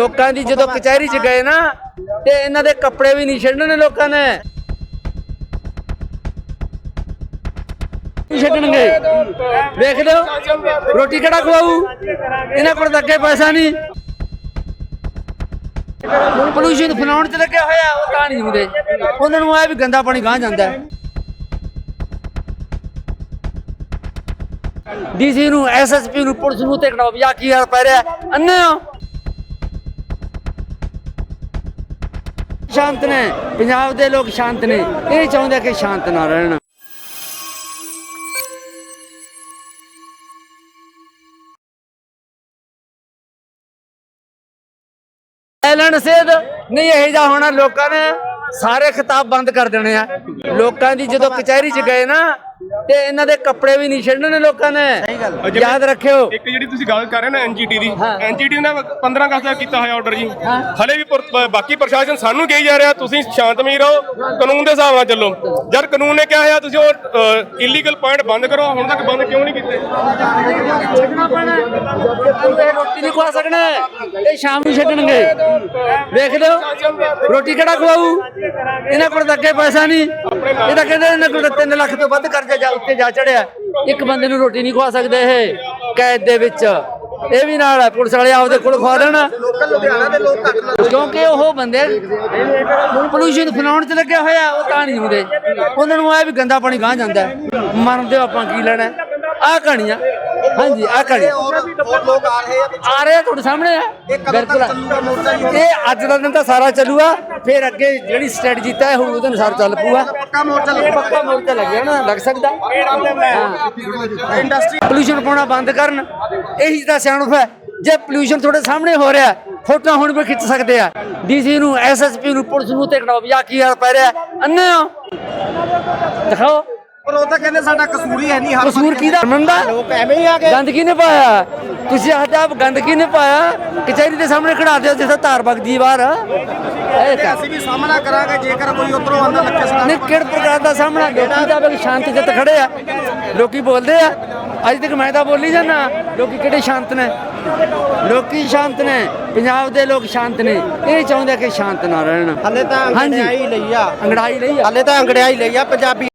ਲੋਕਾਂ ਦੀ ਜਦੋਂ ਕਚਹਿਰੀ 'ਚ ਗਏ ਨਾ ਤੇ ਇਹਨਾਂ ਦੇ ਕੱਪੜੇ ਵੀ ਨਹੀਂ ਛੱਡਣੇ ਲੋਕਾਂ ਨੇ। ਨਹੀਂ ਛੱਡਣਗੇ? ਵੇਖ ਲਓ ਰੋਟੀ ਕਿਹੜਾ ਖਵਾਊ? ਇਹਨਾਂ ਕੋਲ ਤਾਂ ਅੱਗੇ ਪੈਸਾ ਨਹੀਂ। ਪੋਲੂਸ਼ਨ ਫਲਾਉਣ ਚ ਲੱਗਿਆ ਹੋਇਆ ਉਹ ਤਾਂ ਨਹੀਂ ਹੁੰਦੇ। ਉਹਨਾਂ ਨੂੰ ਆ ਵੀ ਗੰਦਾ ਪਾਣੀ ਗਾਂ ਜਾਂਦਾ ਡੀਸੀ ਨੂੰ ਐਸਐਸਪੀ ਨੂੰ ਪੁਲਿਸ ਨੂੰ ਤੇ ਕਢਾਓ ਵੀ ਆ ਕੀ ਹਾਲ ਪੈ ਰਿਹਾ ਅੰਨੇ ਹੋ। ਸ਼ਾਂਤ ਨੇ। ਪੰਜਾਬ ਦੇ ਲੋਕ ਸ਼ਾਂਤ ਨੇ। ਇਹ ਚਾਹੁੰਦੇ ਕਿ ਸ਼ਾਂਤ ਨਾ ਰਹਿਣ। ਐਲਨ ਸੇਧ, ਨਹੀਂ, ਇਹ ਜਾ ਹੋਣਾ। ਲੋਕਾਂ ਨੇ ਸਾਰੇ ਖਿਤਾਬ ਬੰਦ ਕਰ ਦੇਣੇ ਆ। ਲੋਕਾਂ ਦੀ ਜਦੋਂ ਕਚਹਿਰੀ 'ਚ ਗਏ ਨਾ ਤੇ ਇਹਨਾਂ ਦੇ ਕੱਪੜੇ ਵੀ ਨਹੀਂ ਛੱਡਣੇ ਲੋਕਾਂ ਨੇ। ਯਾਦ ਰੱਖਿਓ। ਇੱਕ ਜਿਹੜੀ ਤੁਸੀਂ ਗੱਲ ਕਰ ਰਹੇ ਨਾ ਐਨਜੀਟੀ ਦੀ ਹਾਂ। ਐਨਜੀਟੀ ਨੇ 15 ਅਗਸਤ ਦਾ ਕੀਤਾ ਹੋਇਆ ਆਰਡਰ ਜੀ। ਹਾਂ। ਹਲੇ ਵੀ ਪੁਰ- ਬ- ਬਾਕੀ ਪ੍ਰਸ਼ਾਸਨ ਸਾਨੂੰ ਕਹੀ ਜਾ ਰਿਹਾ ਤੁਸੀਂ ਸ਼ਾਂਤਮਈ ਰਹੋ ਕਾਨੂੰਨ ਦੇ ਹਿਸਾਬ ਨਾਲ ਚੱਲੋ। ਜਦ ਕਾਨੂੰਨ ਨੇ ਕਿਹਾ ਹੈ ਤੁਸੀਂ ਉਹ ਇਲੀਗਲ ਪੁਆਇੰਟ ਬੰਦ ਕਰੋ ਹੁਣ ਤੱਕ ਬੰਦ ਕਿਉਂ ਨਹੀਂ ਕੀਤੇ? ਛੱਡਣਾ ਪੈਣਾ ਇਹ ਰੋਟੀ ਨਹੀਂ ਖਵਾ ਸਕਣਾ ਇਹ ਸ਼ਾਮ ਨੂੰ ਛੱਡਣਗੇ। ਵੇਖ ਲਓ ਰੋਟੀ ਕਿਹੜਾ ਖਵਾਊ? ਇਹਨਾਂ ਕੋਲ ਤਾਂ ਅੱਗੇ ਪੈਸਾ ਨਹੀਂ। ਇਹ ਤਾਂ ਕਹਿੰਦੇ ਇਹਨਾਂ ਕੋਲ 3 ਲੱਖ ਤੋਂ ਵੱਧ ਕਰਜ਼ਾ ਜਾ ਉੱਤੇ ਜਾ ਚੜਿਆ। ਇੱਕ ਬੰਦੇ ਨੂੰ ਰੋਟੀ ਨਹੀਂ ਖਵਾ ਸਕਦੇ ਇਹ, ਕੈਦ ਦੇ ਵਿੱਚ। ਇਹ ਵੀ ਨਾਲ ਹੈ ਪੁਲਿਸ ਵਾਲੇ ਆਪਦੇ ਕੋਲ ਖਵਾ ਦੇਣਾ। ਕਿਉਂਕਿ ਉਹ ਬੰਦੇ ਪੋਲੂਸ਼ਨ ਫੈਲਾਉਣ ਚ ਲੱਗਿਆ ਹੋਇਆ, ਉਹ ਤਾਂ ਨਹੀਂ ਹੁੰਦੇ। ਉਹਨਾਂ ਨੂੰ ਆ ਵੀ ਗੰਦਾ ਪਾਣੀ ਗਾਂ ਜਾਂਦਾ। ਮਰਨ ਦੇ ਆਪਾਂ, ਕੀ ਲੈਣਾ। ਆ ਕਹਾਣੀਆਂ। ਹਾਂਜੀ ਆ ਹੋਰ ਲੋਕ ਆ ਰਹੇ ਆ ਪਿੱਛੇ। ਆ ਰਹੇ ਆ ਤੁਹਾਡੇ ਸਾਹਮਣੇ? ਆ। ਬਿਲਕੁਲ ਇਹ ਅੱਜ ਦਾ ਦਿਨ ਤਾਂ ਸਾਰਾ ਚੱਲੂਗਾ। ਫਿਰ ਅੱਗੇ ਜਿਹੜੀ ਸਟ੍ਰੈਟਜੀ ਤੈਅ ਹੋਊ ਉਹਦੇ ਅਨੁਸਾਰ ਚੱਲ ਪੂਗਾ ਪੱਕਾ ਮੋਰਚਾ ਲੱਗੂਗਾ। ਪੱਕਾ ਮੋਰਚਾ ਲੱਗਿਆ ਨਾ ਲੱਗ ਸਕਦਾ? ਇੰਡਸਟਰੀ ਪੋਲੂਸ਼ਨ ਪਾਉਣਾ ਬੰਦ ਕਰਨ। ਇਹੀ ਤਾਂ ਸਿਆਣਪ ਹੈ। ਜੇ ਪੋਲੂਸ਼ਨ ਤੁਹਾਡੇ ਸਾਹਮਣੇ ਹੋ ਰਿਹਾ ਫੋਟੋਆਂ ਹੁਣ ਵੀ ਖਿੱਚ ਸਕਦੇ ਆ। ਡੀਸੀ ਨੂੰ ਐਸਐਸਪੀ ਨੂੰ ਪੁਲਿਸ ਨੂੰ ਤੇ ਕਢਾਓ ਵੀ ਆ ਕੀ ਹਾਲ ਪੈ ਰਿਹਾ। ਅੰਨੇ ਹੋ ਦਿਖਾਓ। ਪਰ ਉਹ ਤਾਂ ਕਹਿੰਦੇ ਸਾਡਾ ਕਸੂਰ ਹੀ ਹੈ ਨਹੀਂ ਹਰ ਕਸੂਰ ਕਿਹਦਾ? ਮੰਦਾ ਲੋਕ ਐਵੇਂ ਹੀ ਆ ਗਏ। ਗੰਦ ਕਿਹਨੇ ਪਾਇਆ। ਤੁਸੀਂ ਆਖਦੇ ਆਪ ਗੰਦ ਕਿਹਨੇ ਪਾਇਆ। ਕਚਹਿਰੀ ਦੇ ਸਾਹਮਣੇ ਖੜਾ ਦਿਓ ਜਿੱਥੇ ਧਾਰ ਵਗਦੀ ਬਾਹਰ। ਅਸੀਂ ਵੀ ਸਾਹਮਣਾ ਕਰਾਂਗੇ ਜੇਕਰ ਕੋਈ ਉਧਰੋਂ ਆਂਦਾ ਲੱਗੇ ਸਦਾ ਨਹੀਂ ਕਿਹੜੇ ਪ੍ਰਕਾਰ ਦਾ ਸਾਹਮਣਾ? ਲੋਕੀ ਤਾਂ ਬਈ ਸ਼ਾਂਤ ਜਿੱਤ ਖੜੇ ਆ। ਲੋਕੀ ਬੋਲਦੇ ਆ ਅੱਜ ਤੱਕ ਮੈਂ ਤਾਂ ਬੋਲੀ ਜਾਣਾ ਲੋਕੀ ਕਿਹੜੇ ਸ਼ਾਂਤ ਨੇ? ਲੋਕੀ ਸ਼ਾਂਤ ਨੇ। ਪੰਜਾਬ ਦੇ ਲੋਕ ਸ਼ਾਂਤ ਨੇ। ਇਹ ਚਾਹੁੰਦੇ ਕਿ ਸ਼ਾਂਤ ਨਾ ਰਹਿਣ। ਹਲੇ ਤਾਂ। ਅੰਗੜਾਈ ਲਈ ਆ। ਅੰਗੜਾਈ ਲਈ ਹਲੇ ਤਾਂ ਅੰਗੜਾਈ ਲਈ ਆ ਪੰਜਾਬੀ